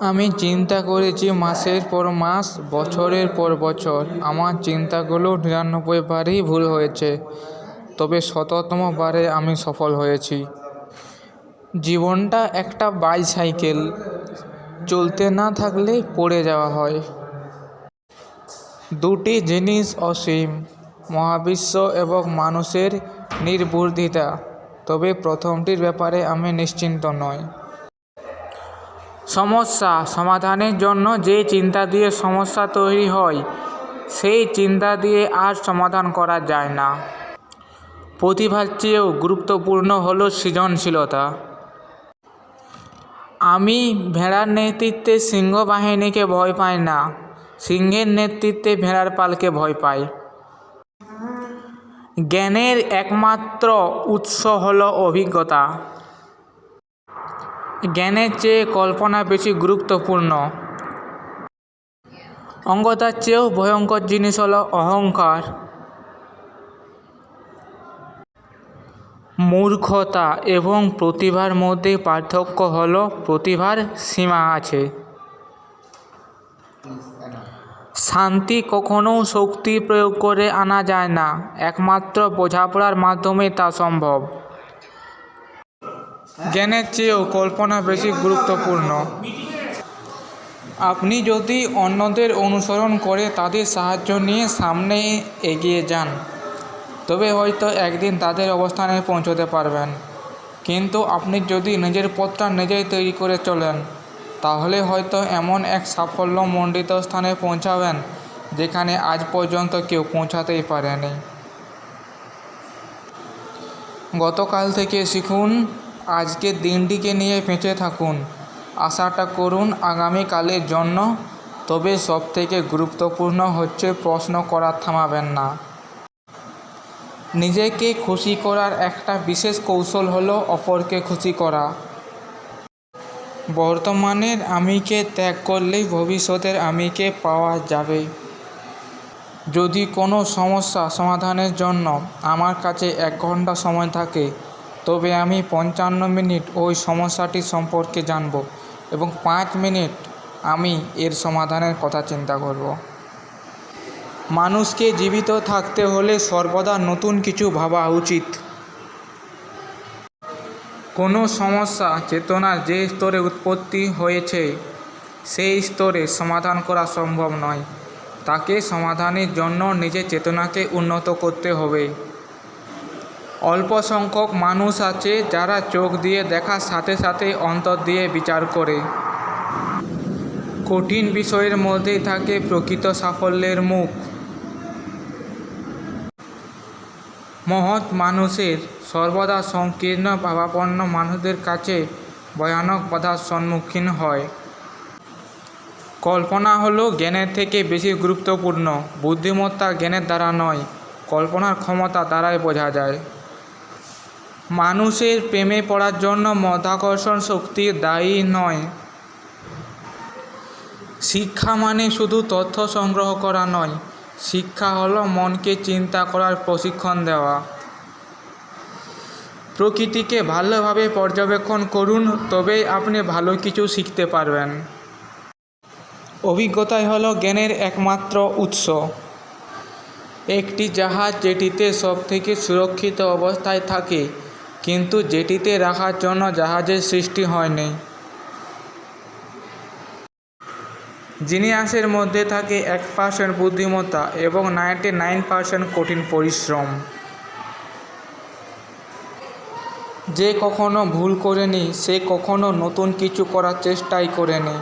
আমি চিন্তা করেছি মাসের পর মাস, বছরের পর বছর। আমার চিন্তাগুলো নিরানব্বই বারই ভুল হয়েছে। তবে শততম বারে আমি সফল হয়েছি। জীবনটা একটা বাইসাইকেল চলতে না থাকলে পড়ে যাওয়া হয়। দুটি জিনিস অসীম, মহাবিশ্ব এবং মানুষের নির্বুদ্ধিতা। তবে প্রথমটির ব্যাপারে আমি নিশ্চিন্ত নই। সমস্যা সমাধানের জন্য যে চিন্তা দিয়ে সমস্যা তৈরি হয়, সেই চিন্তা দিয়ে আর সমাধান করা যায় না। প্রতিভার চেয়েও গুরুত্বপূর্ণ হলো সৃজনশীলতা। আমি ভেড়ার নেতৃত্বে সিংহ বাহিনীকে ভয় পাই না, সিংহের নেতৃত্বে ভেড়ার পালকে ভয় পাই। জ্ঞানের একমাত্র উৎস হলো অভিজ্ঞতা। জ্ঞানের চেয়ে কল্পনা বেশি গুরুত্বপূর্ণ। অঙ্গতার চেয়েও ভয়ঙ্কর জিনিস হলো অহংকার। মূর্খতা এবং প্রতিভার মধ্যে পার্থক্য হল প্রতিভার সীমা আছে। শান্তি কখনও শক্তি প্রয়োগ করে আনা যায় না, একমাত্র বোঝাপড়ার মাধ্যমে তা সম্ভব। জ্ঞানের চেয়েও কল্পনা বেশি গুরুত্বপূর্ণ। আপনি যদি অন্যদের অনুসরণ করে তাদের সাহায্য নিয়ে সামনে এগিয়ে যান, তবে হয়তো একদিন তাদের অবস্থানে পৌঁছতে পারবেন। কিন্তু আপনি যদি নিজের পথটা নিজেই তৈরি করে চলেন, তাহলে হয়তো এমন এক সাফল্যমণ্ডিত স্থানে পৌঁছাবেন, যেখানে আজ পর্যন্ত কেউ পৌঁছাতেই পারেনি। গতকাল থেকে শিখুন আজকের দিনটিকে নিয়ে বেঁচে থাকুন। আশাটা করুন, আগামীকালের জন্য তবে সবথেকে গুরুত্বপূর্ণ হচ্ছে প্রশ্ন করা, থামাবেন না। নিজেকে খুশি করার একটা বিশেষ কৌশল হলো অপরকে খুশি করা। বর্তমানের আমিকে ত্যাগ করলেই ভবিষ্যতের আমিকে পাওয়া যাবে। যদি কোনো সমস্যা সমাধানের জন্য আমার কাছে এক ঘণ্টা সময় থাকে তবে আমি পঞ্চান্ন মিনিট ওই সমস্যাটি সম্পর্কে জানব এবং পাঁচ মিনিট আমি এর সমাধানের কথা চিন্তা করব। মানুষকে জীবিত থাকতে হলে সর্বদা নতুন কিছু ভাবা উচিত। কোনো সমস্যা, চেতনার যে স্তরে উৎপত্তি হয়েছে, সেই স্তরে সমাধান করা সম্ভব নয়। তাকে সমাধানের জন্য নিজের চেতনাকে উন্নত করতে হবে। অল্প সংখ্যক মানুষ আছে যারা চোখ দিয়ে দেখার সাথে সাথে অন্তর দিয়ে বিচার করে। কঠিন বিষয়ের মধ্যেই থাকে প্রকৃত সাফল্যের মুখ। মহৎ মানুষের সর্বদা সংকীর্ণ, ভাবাপন্ন মানুষদের কাছে ভয়ানক বাধার সম্মুখীন হয়। কল্পনা হলো জ্ঞানের থেকে বেশি গুরুত্বপূর্ণ, বুদ্ধিমত্তা জ্ঞানের দ্বারা নয়, কল্পনার ক্ষমতা দ্বারাই বোঝা যায়। মানুষের প্রেমে পড়ার জন্য মধ্যাকর্ষণ শক্তি দায়ী নয়। শিক্ষা মানে শুধু তথ্য সংগ্রহ করা নয়, শিক্ষা হলো মনকে চিন্তা করার প্রশিক্ষণ দেওয়া। প্রকৃতিকে ভালোভাবে পর্যবেক্ষণ করুন তবেই আপনি ভালো কিছু শিখতে পারবেন। অভিজ্ঞতাই হলো জ্ঞানের একমাত্র উৎস। একটি জাহাজ যেটিতে সবথেকে সুরক্ষিত অবস্থায় থাকে কিন্তু যেটিতে রাখার জন্য জাহাজের সৃষ্টি হয়নি। জিনিয়াসের মধ্যে থাকে এক পার্সেন্ট বুদ্ধিমত্তা এবং নাইনটি নাইন পার্সেন্ট কঠিন পরিশ্রম। যে কখনো ভুল করেনি, সে কখনো নতুন কিছু করার চেষ্টাই করেনি।